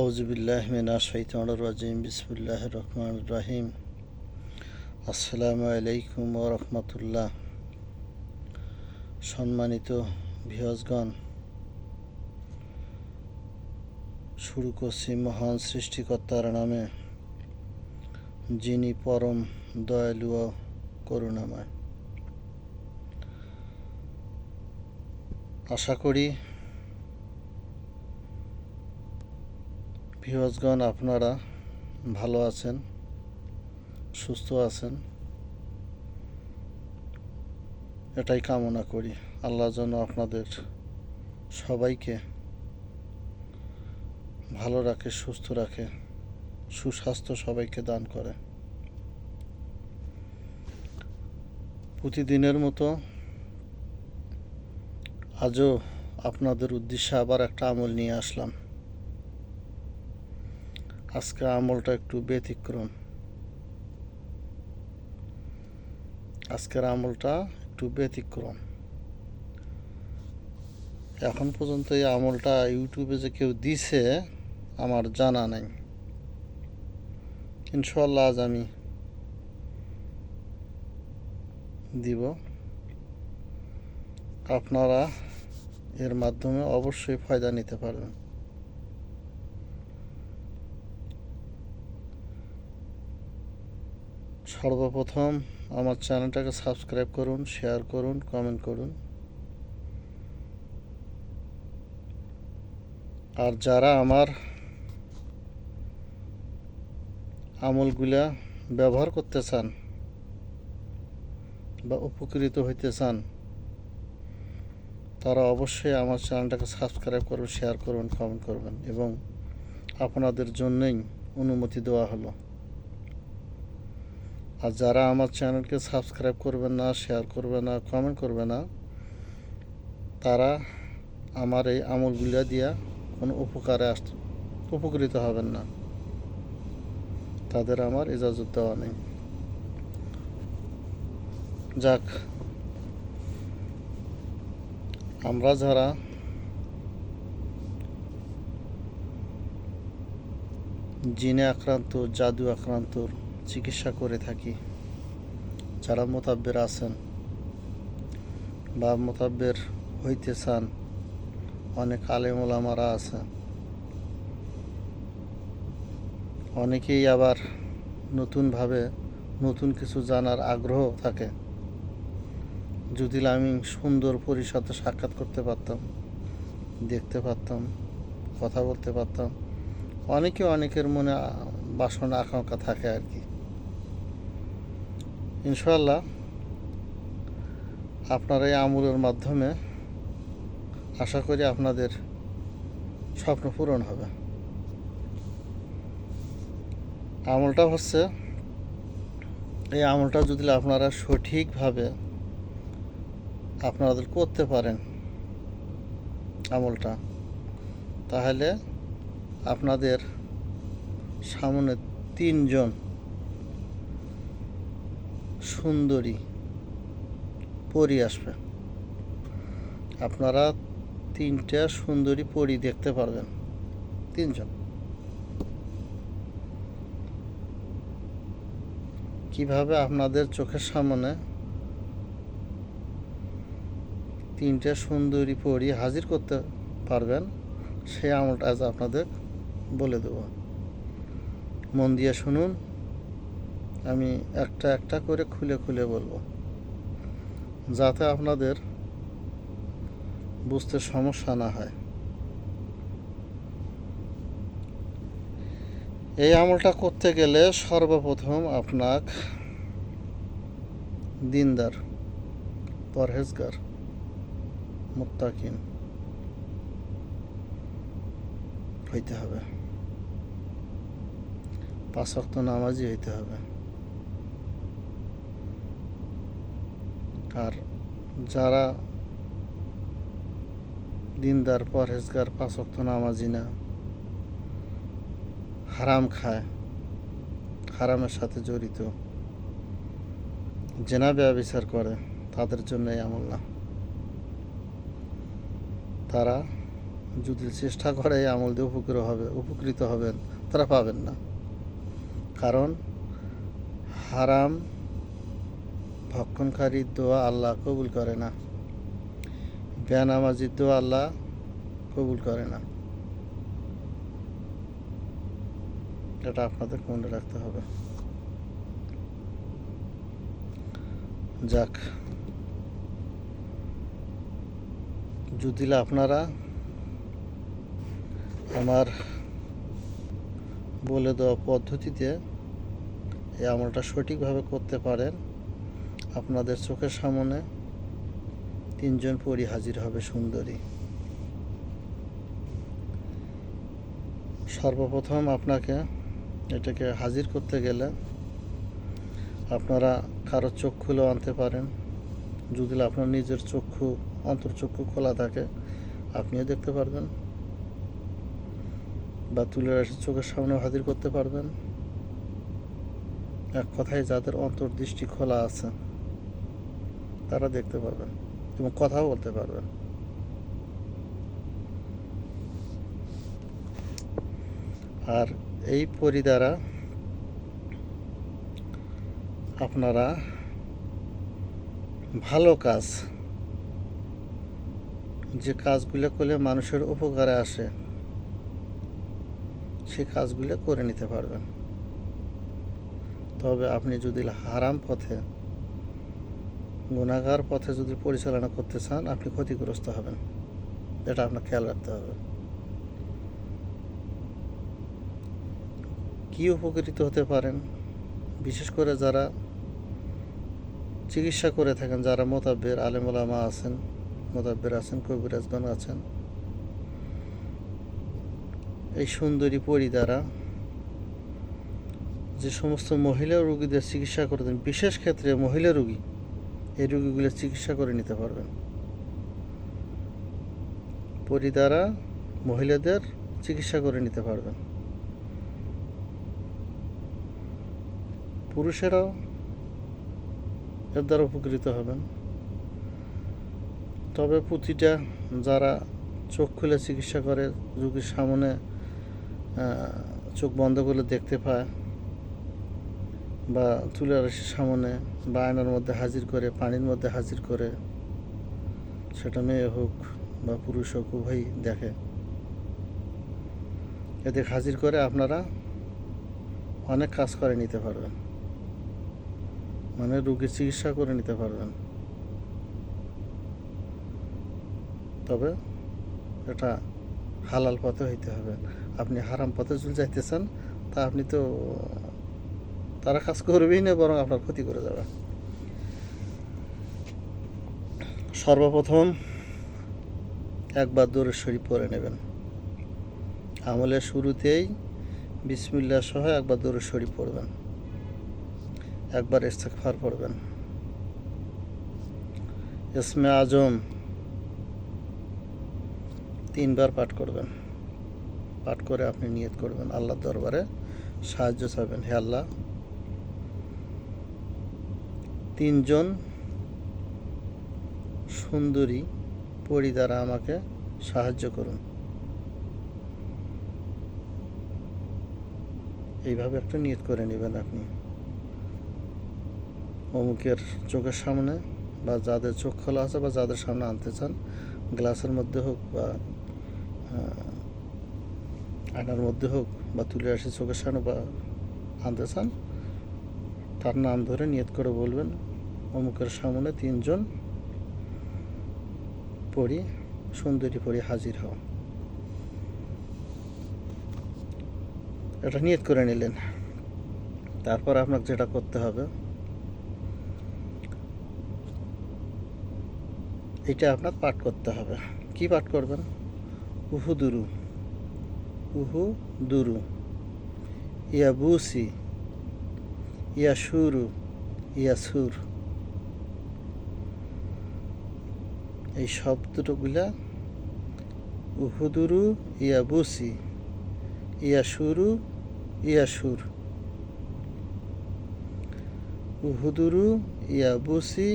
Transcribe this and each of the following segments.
আউজবিল্লাহ মিনা শৈতান রাজিম বিসমুল্লাহ রহমান রাহিম আসসালামু আলাইকুম ও রহমতুল্লাহ সম্মানিত ভিয়সগণ শুরু করছি মহান সৃষ্টিকর্তার নামে, যিনি পরম দয়ালু ও করুণাময়। আশা করি ভিউয়ার্সগণ, আপনারা ভালো আছেন? সুস্থ আছেন? এটাই কামনা করি। আল্লাহ যেন আপনাদের সবাইকে ভালো রাখে, সুস্থ রাখে, সুস্বাস্থ্য সবাইকে দান করে। প্রতিদিনের মতো আজও আপনাদের উদ্দেশ্যে আবার একটা আমল নিয়ে আসলাম। আজকে আমলটা একটু ব্যতিক্রম। আজকের আমলটা একটু ব্যতিক্রম। এখন পর্যন্ত এই আমলটা ইউটিউবে যে কেউ দিছে, আমার জানা নেই। ইনশাল্লাহ আজ আমি দিব। আপনারা এর মাধ্যমে অবশ্যই ফায়দা নিতে পারবেন। সর্বপ্রথম আমার চ্যানেলটাকে সাবস্ক্রাইব করুন, শেয়ার করুন কমেন্ট করুন। আর যারা আমার আমলগুলা ব্যবহার করতে চান বা উপকৃত হইতে চান, তারা অবশ্যই আমার চ্যানেলটাকে সাবস্ক্রাইব করুন, শেয়ার করুন কমেন্ট করবেন এবং আপনাদের জন্যই অনুমতি দেওয়া হলো। আর যারা আমার চ্যানেলকে সাবস্ক্রাইব করবে না শেয়ার করবে না কমেন্ট করবে না, তারা আমার এই আমলগুলা দিয়া কোনো উপকারে আস, উপকৃত হবেন না। তাদের আমার ইজাজত দেওয়া নেই। যাক, আমরা যারা জিনে আক্রান্ত, জাদু আক্রান্তর চিকিৎসা করে থাকি। যারা মোতাব্বের আছেন বা মোতাব্বের হইতে চান, অনেক আলেমোলামারা আছেন। অনেকেই আবার নতুনভাবে নতুন কিছু জানার আগ্রহ থাকে। যদি আমি সুন্দর পরিষদে সাক্ষাৎ করতে পারতাম, দেখতে পারতাম, কথা বলতে পারতাম, অনেকে অনেকের মনে বাসনা, আকাঙ্ক্ষা থাকে আর কি। ইনশাল্লাহ আপনার এই আমলের মাধ্যমে আশা করি আপনাদের স্বপ্ন পূরণ হবে। আমলটা হচ্ছে, এই আমলটা যদি আপনারা সঠিকভাবে আপনাদের করতে পারেন আমলটা, তাহলে আপনাদের সামনে তিনজন সুন্দরী পরি আসবে। আপনারা তিনটা সুন্দরী পরি দেখতে পারবেন। তিনজন। কীভাবে আপনাদের চোখের সামনে তিনটা সুন্দরী পরি হাজির করতে পারবেন সেই আমলটা আজ আপনাদের বলে দেব। মন দিয়ে শুনুন। আমি একটা একটা করে খুলে খুলে বলব। যাতে আপনাদের বুঝতে সমস্যা না হয়। এই আমলটা করতে গেলে সর্বপ্রথম আপনার দিনদার, পরহেজগার, মুত্তাকিন হইতে হবে। পাঁচ নামাজি হইতে হবে। আর যারা দিনদার, পরহেজগার, পাঁচ অক্ত নামাজি না, হারাম খায়, হারামের সাথে জড়িত, জেনা বিচার করে, তাদের জন্য আমল না। তারা যদি চেষ্টা করে এই আমল দিয়ে উপকৃত হবে, উপকৃত হবেন, তারা পাবেন না। কারণ হারাম ভক্ষণকারীর দোয়া আল্লাহ কবুল করে না। বেনামাজির দোয়া আল্লাহ কবুল করে না। এটা আপনাদের মনে রাখতে হবে। যাক। যদি আপনারা আমার বলে দেওয়া পদ্ধতিতে এই আমলটা সঠিকভাবে করতে পারেন আপনাদের চোখের সামনে তিনজন পরি হাজির হবে সুন্দরী। সর্বপ্রথম আপনাকে এটাকে হাজির করতে গেলে আপনারা কারও চক্ষুলেও আনতে পারেন। যদি আপনার নিজের চক্ষু, অন্তর্চক্ষু খোলা থাকে, আপনিও দেখতে পারবেন। বা তুলে রাশি চোখের সামনে হাজির করতে পারবেন। এক কথায় যাদের অন্তর্দৃষ্টি খোলা আছে। তারা দেখতে পারবেন এবং কথাও বলতে পারবেন আর এই পরি দ্বারা আপনারা ভালো কাজ, যে কাজগুলো করলে মানুষের উপকারে আসে, সে কাজগুলো করে নিতে পারবেন। তবে আপনি যদি হারাম পথে গুণাগার পথে যদি পরিচালনা করতে চান, আপনি ক্ষতিগ্রস্ত হবেন। এটা আপনার খেয়াল রাখতে হবে। কি উপকৃত হতে পারেন? বিশেষ করে যারা চিকিৎসা করে থাকেন, যারা মোতাব্বের আলেমুলামা আছেন, মোতাব্বের আছেন, কবিরাজগণ আছেন, এই সুন্দরী পরি দ্বারা যে সমস্ত মহিলা রুগীদের চিকিৎসা করে দেন বিশেষ ক্ষেত্রে মহিলা রোগী এই রোগীগুলো চিকিৎসা করে নিতে পারবেন। পরি দ্বারা মহিলাদের চিকিৎসা করে নিতে পারবেন। পুরুষেরাও এর দ্বারা উপকৃত হবেন। তবে প্রতিটা যারা চোখ খুলে চিকিৎসা করে, রোগীর সামনে চোখ বন্ধ করে দেখতে পায় বা আসে সামনে বা আয়নার মধ্যে হাজির করে, পানির মধ্যে হাজির করে, সেটা মেয়ে হোক বা পুরুষ হোক, উভয়ই দেখে। এদের হাজির করে আপনারা অনেক কাজ করে নিতে পারবেন। মানে রোগীর চিকিৎসা করে নিতে পারবেন। তবে এটা হালাল পথে হইতে হবে। আপনি হারাম পথে যদি যাইতে চান তা আপনি তো তারা কাজ করবেই না, বরং আপনার ক্ষতি করে যাবে। সর্বপ্রথম একবার দৌড়ের শরীফ পরে নেবেন। আমলের শুরুতেই বিসমিল্লা সহ একবার দৌড়ের শরীফ পড়বেন। একবার ইস্তেকফার পড়বেন। ইসমে আজম তিনবার পাঠ করবেন। পাঠ করে আপনি নিয়ত করবেন, আল্লাহর দরবারে সাহায্য চাইবেন। হে আল্লাহ তিনজন সুন্দরী পরি দ্বারা আমাকে সাহায্য করুন। এইভাবে একটা নিয়ত করে নেবেন আপনি। অমুকের চোখের সামনে বা যাদের চোখ খোলা আছে বা যাদের সামনে আনতে চান, গ্লাসের মধ্যে হোক বা আয়নার মধ্যে হোক বা তুলে আসে চোখের সামনে বা আনতে চান, তার নাম ধরে নিয়ত করে বলবেন অমুকের সামনে তিনজন পড়ি সুন্দরী পড়ি হাজির হও। এটা নিয়ত করে নিলেন। তারপর আপনাকে যেটা করতে হবে, এটা আপনার পাঠ করতে হবে। কি পাঠ করবেন? উহু দুরু উহু দুরু ইয়া বুসি ইয়া সুরু ইয়া সুর এই শব্দগুলা উহুদুরু ইয়া বুসি, ইয়া সুরু, ইয়া সুর। উহুদুরু ইয়া বুসি,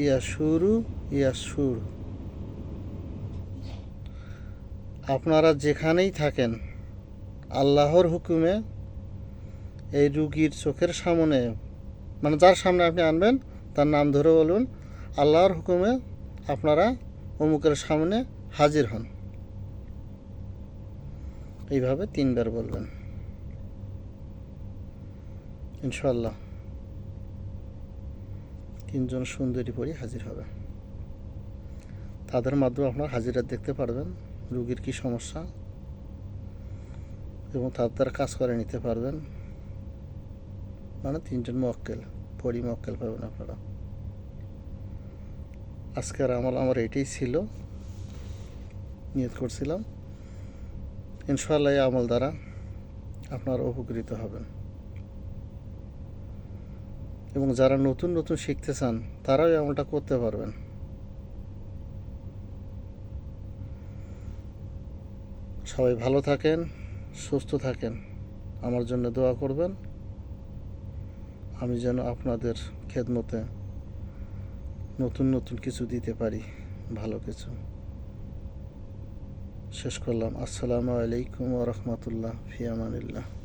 ইয়া সুরু, ইয়া সুর। আপনারা যেখানেই থাকেন, আল্লাহর হুকুমে এই রুগীর চোখের সামনে মানে যার সামনে আপনি আনবেন, তার নাম ধরে বলুন, আল্লাহর হুকুমে আপনারা অমুকের সামনে হাজির হন। এইভাবে তিনবার বলবেন। ইনশাল্লাহ তিনজন সুন্দরী পরি হাজির হবে। তাদের মাধ্যমে আপনারা হাজিরা দেখতে পারবেন, রুগীর কি সমস্যা এবং তার দ্বারা কাজ করে নিতে পারবেন। মানে তিনজন মক্কেল, পরি মক্কেল পাবেন আপনারা। আজকের আমল আমার এটাই ছিল। নিয়ত করছিলাম। ইনশাল্লাহ এই আমল দ্বারা আপনারা উপকৃত হবেন। এবং যারা নতুন নতুন শিখতে চান, তারাও এই আমলটা করতে পারবেন। সবাই ভালো থাকেন, সুস্থ থাকেন। আমার জন্য দোয়া করবেন। আমি যেন আপনাদের খেদমতে নতুন নতুন কিছু দিতে পারি ভালো কিছু। শেষ করলাম। আসসালামু আলাইকুম ওরহমতুল্লাহ ফিয়ামানিল্লাহ